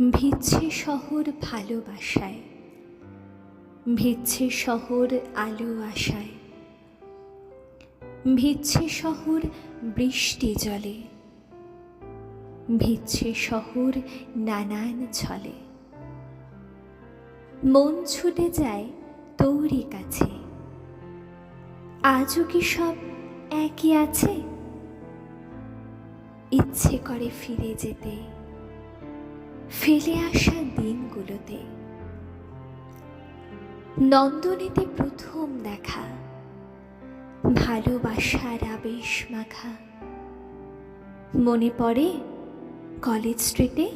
ভিজছে শহর ভালোবাসায় ভিজছে শহর আলো আশায় ভিজছে শহর বৃষ্টি জলে ভিজছে শহর নানান ছলে। মন ছুটে যায় তোরই কাছে, আজও কি সব একই আছে? ইচ্ছে করে ফিরে যেতে ফেলে আসা দিনগুলোতে। নন্দনীতে প্রথম দেখা। ভালোবাসার আবেশ মাখা। মনে পড়ে কলেজ স্ট্রিটে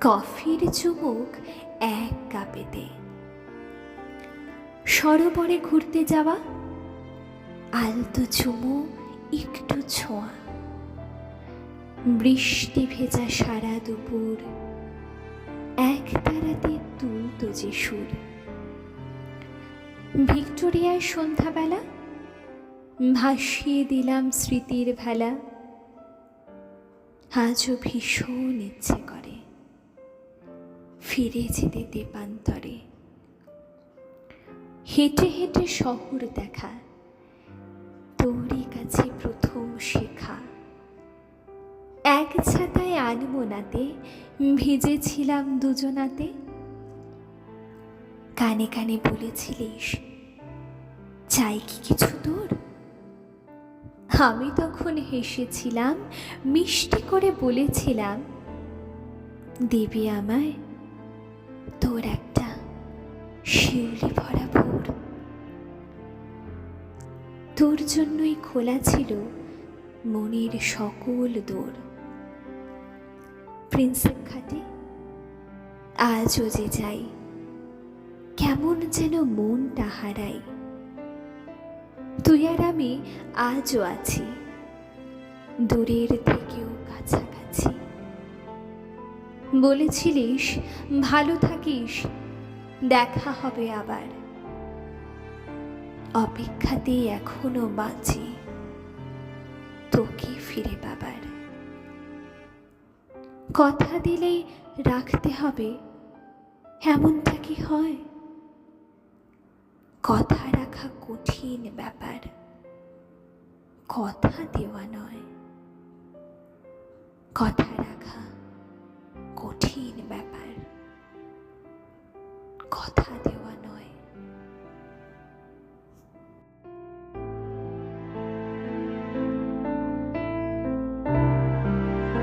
কফির চুমুক এক কাপেতে। সরোবরে ঘুরতে যাওয়া, আলতো চুমু, একটু ছোঁয়া। বৃষ্টি ভেজা সারা দুপুর। এক তারাতে তুলত যে সুর। ভিক্টোরিয়ায় সন্ধ্যাবেলা ভাসিয়ে দিলাম স্মৃতির ভেলা। আজও ভীষণ ইচ্ছে করে ফিরে যেতে দেপান্তরে। হেঁটে হেঁটে শহর দেখা। এক ছাতায় আনমোনাতে, ভিজেছিলাম দুজনাতে। কানে কানে বলেছিলিস, চাই কি কিছু দূর আমি তখন হেসেছিলাম, মিষ্টি করে বলেছিলাম, দেবী আমায়, তোর একটা শিউলি ভরা ভোর। তোর জন্যই খোলা ছিল মনের সকল দোর। প্রিন্সেপ ঘাটে আজও যে যাই, কেমন যেন মনটা হারাই তুই আর আমি আজও আছি, দূরের থেকেও কাছাকাছি। বলেছিলিস, ভালো থাকিস, দেখা হবে আবার। অপেক্ষাতেই এখনও বাঁচি, তোকে ফিরে পাবার। কথা দিলেই রাখতে হবে। এমনটা কি হয়? কথা রাখা কঠিন ব্যাপার। কথা দেওয়া নয়। কথা রাখা কঠিন ব্যাপার। কথা দেওয়া